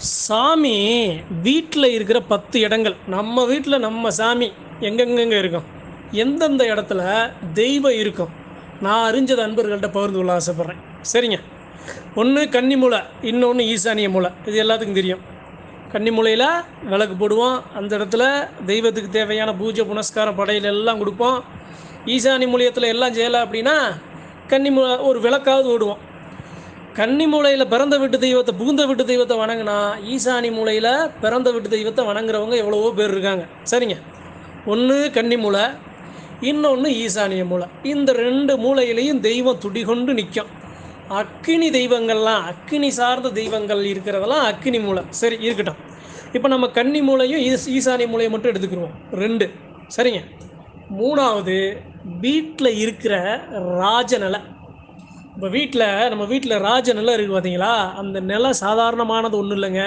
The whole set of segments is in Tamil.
சாமி வீட்டில் இருக்கிற பத்து இடங்கள். நம்ம வீட்டில் நம்ம சாமி எங்கெங்கெங்க இருக்கும்? எந்தெந்த இடத்துல தெய்வம் இருக்கும்? நான் அறிஞ்சது அன்பர்கள்ட்ட பகிர்ந்து கொள்ள ஆசைப்பட்றேன். சரிங்க. ஒன்று கன்னிமூலை இன்னொன்று ஈசானிய மூலை இது எல்லாத்துக்கும் தெரியும். கன்னி மூலையில் விளக்கு போடுவோம். அந்த இடத்துல தெய்வத்துக்கு தேவையான பூஜை புனஸ்காரம் படையல் எல்லாம் கொடுப்போம். ஈசானி மூலியத்தில் எல்லாம் செய்யலை அப்படின்னா கன்னி மூலை ஒரு விளக்காவது ஓடுவோம். கன்னி மூலையில் பிறந்த வீட்டு தெய்வத்தை புகுந்த வீட்டு தெய்வத்தை வணங்கினா ஈசானி மூலையில் பிறந்த வீட்டு தெய்வத்தை வணங்குறவங்க எவ்வளவோ பேர் இருக்காங்க. சரிங்க? ஒன்று கன்னி மூலை இன்னொன்று ஈசானிய மூலை. இந்த ரெண்டு மூலையிலையும் தெய்வம் துடிகொண்டு நிற்கும் அக்கினி தெய்வங்கள்லாம் அக்கினி சார்ந்த தெய்வங்கள் இருக்கிறதெல்லாம் அக்கினி மூலை. சரி இருக்கட்டும். இப்போ நம்ம கன்னி மூலையும் ஈஸ் ஈசானி மூலையை மட்டும் எடுத்துக்கிடுவோம் ரெண்டு. சரிங்க? மூணாவது வீட்டில் இருக்கிற ராஜநிலை இப்போ வீட்டில் நம்ம வீட்டில் ராஜ நிலம் இருக்குது பார்த்தீங்களா அந்த நிலம் சாதாரணமானது ஒன்றும் இல்லைங்க.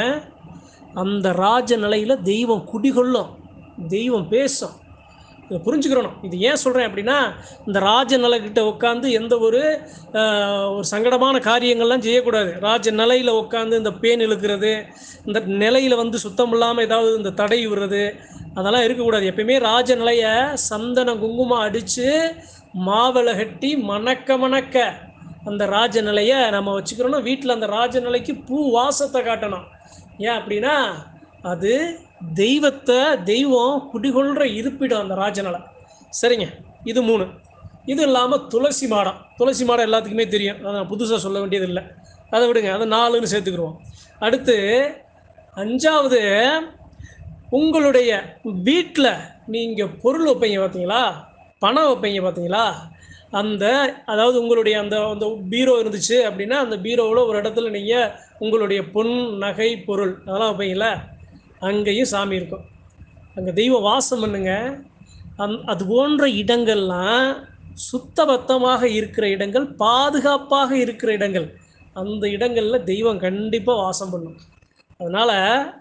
அந்த ராஜ நிலையில் தெய்வம் குடிகொள்ளும் தெய்வம் பேசும். இதை புரிஞ்சுக்கிறணும். இது ஏன் சொல்கிறேன் அப்படின்னா இந்த ராஜ நிலைக்கிட்ட உட்காந்து எந்த ஒரு ஒரு சங்கடமான காரியங்கள்லாம் செய்யக்கூடாது. ராஜ நிலையில் உட்காந்து இந்த பேன் இழுக்கிறது இந்த நிலையில் வந்து சுத்தம் இல்லாமல் ஏதாவது இந்த தடை விடுறது அதெல்லாம் இருக்கக்கூடாது. எப்பயுமே ராஜ நிலையை சந்தன குங்குமம் அடித்து மாவிளை கட்டி மணக்க மணக்க அந்த ராஜ நிலையை நம்ம வச்சுக்கிறோன்னா வீட்டில் அந்த ராஜ நிலைக்கு பூ வாசத்தை காட்டணும். ஏன் அப்படின்னா அது தெய்வத்தை தெய்வம் குடிகொள்கிற இருப்பிடம் அந்த ராஜநிலை. சரிங்க? இது மூணு. இது இல்லாமல் துளசி மாடம். துளசி மாடம் எல்லாத்துக்குமே தெரியும். அதை நான் புதுசாக சொல்ல வேண்டியது இல்லை. அதை விடுங்க. அதை நாலுன்னு சேர்த்துக்கிடுவோம் அடுத்து அஞ்சாவது உங்களுடைய வீட்டில் நீங்கள் பொருள் வைப்பீங்க பார்த்தீங்களா பணம் வைப்பீங்க பார்த்தீங்களா அந்த அதாவது உங்களுடைய அந்த அந்த பீரோ இருந்துச்சு அப்படின்னா அந்த பீரோவில் ஒரு இடத்துல நீங்கள் உங்களுடைய பொன் நகை பொருள் அதெல்லாம் வைப்பீங்களா அங்கேயும் சாமி இருக்கும். அங்கே தெய்வம் வாசம் பண்ணுங்க. அந் அது போன்ற இடங்கள்லாம் சுத்தபத்தமாக இருக்கிற இடங்கள் பாதுகாப்பாக இருக்கிற இடங்கள் அந்த இடங்களில் தெய்வம் கண்டிப்பாக வாசம் பண்ணும். அதனால்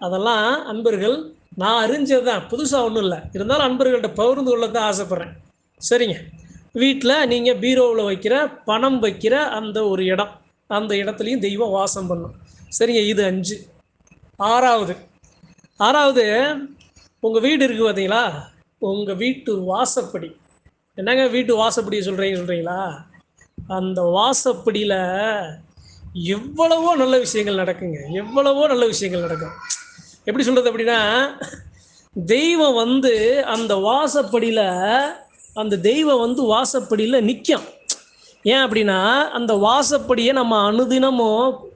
அதெல்லாம் அன்பர்கள் நான் அறிஞ்சது தான் புதுசாக ஒன்றும் இல்லை. இருந்தாலும் அன்பர்கள்ட்ட பகிர்ந்து கொள்ள தான் ஆசைப்பட்றேன். சரிங்க. வீட்டில் நீங்கள் பீரோவில் வைக்கிற பணம் வைக்கிற அந்த ஒரு இடம். அந்த இடத்துலையும் தெய்வம் வாசம் பண்ணும். சரிங்க இது அஞ்சு. ஆறாவது. ஆறாவது உங்கள் வீடு இருக்குது பார்த்தீங்களா உங்கள் வீட்டு வாசப்படி. என்னங்க வீட்டு வாசப்படியை சொல்கிறீங்க சொல்கிறீங்களா அந்த வாசப்படியில் எவ்வளவோ நல்ல விஷயங்கள் நடக்குங்க. எவ்வளவோ நல்ல விஷயங்கள் நடக்கும். எப்படி சொல்கிறது அப்படின்னா தெய்வம் வந்து அந்த வாசப்படியில் அந்த தெய்வம் வந்து வாசப்படியில் நிற்கும் ஏன் அப்படின்னா அந்த வாசப்படியை நம்ம அனுதினமும்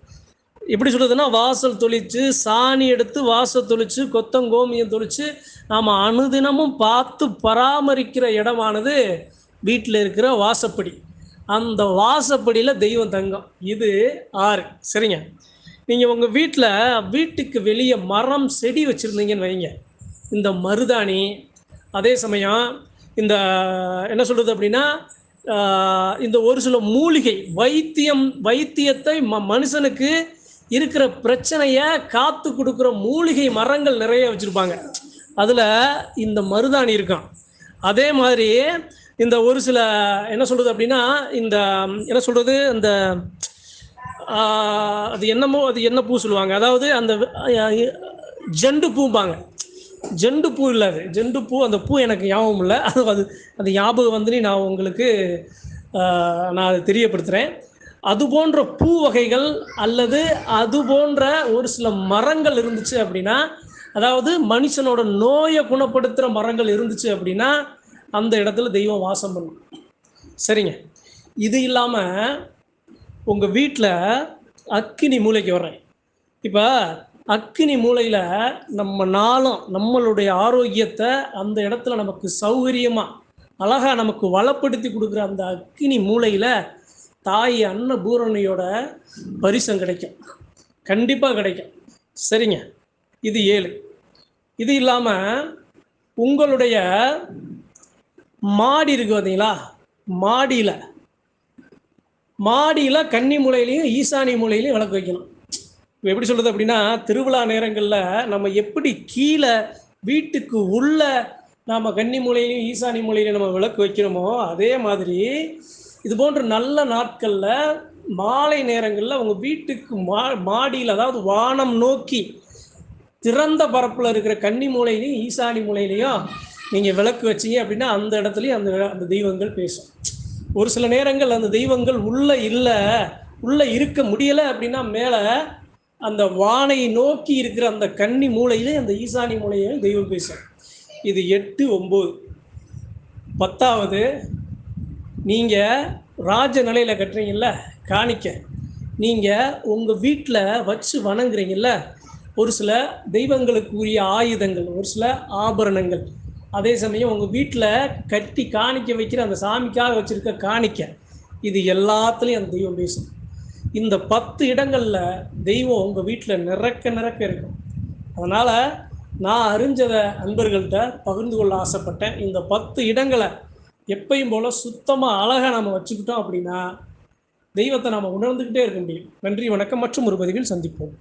எப்படி சொல்கிறதுன்னா வாசல் தொளிச்சு சாணி எடுத்து வாசல் தொளிச்சு கொத்தங்கோமியம் தொளிச்சு நாம் அனுதினமும் பார்த்து பராமரிக்கிற இடமானது வீட்டில் இருக்கிற வாசப்படி. அந்த வாசப்படியில் தெய்வம் தங்கம். இது ஆறு. சரிங்க? நீங்கள் உங்கள் வீட்டில் வீட்டுக்கு வெளியே மரம் செடி வச்சுருந்தீங்கன்னு வைங்க. இந்த மருதாணி அதே சமயம் இந்த என்ன சொல்கிறது அப்படின்னா இந்த ஒரு சில மூலிகை வைத்தியம் வைத்தியத்தை ம மனுஷனுக்கு இருக்கிற பிரச்சனையை காத்து கொடுக்குற மூலிகை மரங்கள் நிறைய வச்சுருப்பாங்க. அதில் இந்த மருதாணி இருக்கும் அதே மாதிரி இந்த ஒரு சில என்ன சொல்கிறது அப்படின்னா இந்த என்ன சொல்கிறது அந்த அது என்னமோ அது என்ன பூ சொல்லுவாங்க? அதாவது அந்த ஜண்டு ஜெண்டு பூம்பாங்க. ஜெண்டு பூ இல்லை அது. ஜெண்டு பூ அந்த பூ எனக்கு ஞாபகம் இல்லை. அது அது அந்த ஞாபகம் வந்து நான் உங்களுக்கு நான் அதை தெரியப்படுத்துகிறேன் அது போன்ற பூ வகைகள் அல்லது அது போன்ற ஒரு சில மரங்கள் இருந்துச்சு அப்படின்னா அதாவது மனுஷனோட நோயை குணப்படுத்துகிற மரங்கள் இருந்துச்சு அப்படின்னா அந்த இடத்துல தெய்வம் வாசம் பண்ணும். சரிங்க. இது இல்லாமல் உங்கள் வீட்டில் அக்கினி மூளைக்கு வர்றேன். இப்போ அக்னி மூலையில் நம்ம நாளும் நம்மளுடைய ஆரோக்கியத்தை அந்த இடத்துல நமக்கு சௌகரியமாக அழகாக நமக்கு வளப்படுத்தி கொடுக்குற அந்த அக்னி மூலையில் தாய் அன்னபூரணியோட பரிசம் கிடைக்கும். கண்டிப்பாக கிடைக்கும். சரிங்க. இது ஏழு. இது இல்லாமல் உங்களுடைய மாடி இருக்கு பார்த்தீங்களா மாடியில். மாடியில் கன்னி மூலையிலையும் ஈசானி மூலையிலையும் விளக்கு வைக்கணும். இப்போ எப்படி சொல்கிறது அப்படின்னா திருவிழா நேரங்களில் நம்ம எப்படி கீழே வீட்டுக்கு உள்ள நாம் கன்னி மூலையிலையும் ஈசானி மூலையிலையும் நம்ம விளக்கு வைக்கிறோமோ அதே மாதிரி இது போன்ற நல்ல நாட்களில் மாலை நேரங்களில் உங்கள் வீட்டுக்கு மா மாடியில் அதாவது வானம் நோக்கி திறந்த பரப்பில் இருக்கிற கன்னி மூலையிலையும் ஈசானி மூலையிலையும் நீங்கள் விளக்கு வச்சீங்க அப்படின்னா அந்த இடத்துலையும் அந்த அந்த தெய்வங்கள் பேசும். ஒரு சில நேரங்கள் அந்த தெய்வங்கள் உள்ளே இல்லை உள்ளே இருக்க முடியலை அப்படின்னா மேலே அந்த வானை நோக்கி இருக்கிற அந்த கன்னி மூலையிலே அந்த ஈசானி மூலையிலும் தெய்வம் பேசும் இது எட்டு ஒம்பது. பத்தாவது நீங்கள் ராஜ நிலையில் கட்டுறீங்கல்ல காணிக்க. நீங்கள் உங்கள் வீட்டில் வச்சு வணங்குறீங்கல்ல ஒரு சில தெய்வங்களுக்குரிய ஆயுதங்கள் ஒரு சில ஆபரணங்கள். அதே சமயம் உங்கள் வீட்டில் கட்டி காணிக்க வைக்கிற அந்த சாமிக்காக வச்சுருக்க காணிக்க இது எல்லாத்துலேயும் அந்த தெய்வம் பேசும். இந்த பத்து இடங்களில் தெய்வம் உங்கள் வீட்டில் நிறக்க நிறக்க இருக்கும். அதனால் நான் அறிஞ்சதை அன்பர்கள்ட்ட பகிர்ந்து கொள்ள ஆசைப்பட்டேன். இந்த பத்து இடங்களை எப்பயும் போல் சுத்தமாக அழகாக நம்ம வச்சுக்கிட்டோம் அப்படின்னா தெய்வத்தை நாம் உணர்ந்துக்கிட்டே இருக்க முடியும். நன்றி வணக்கம் மற்றும் ஒரு பதிவில் சந்திப்போம்.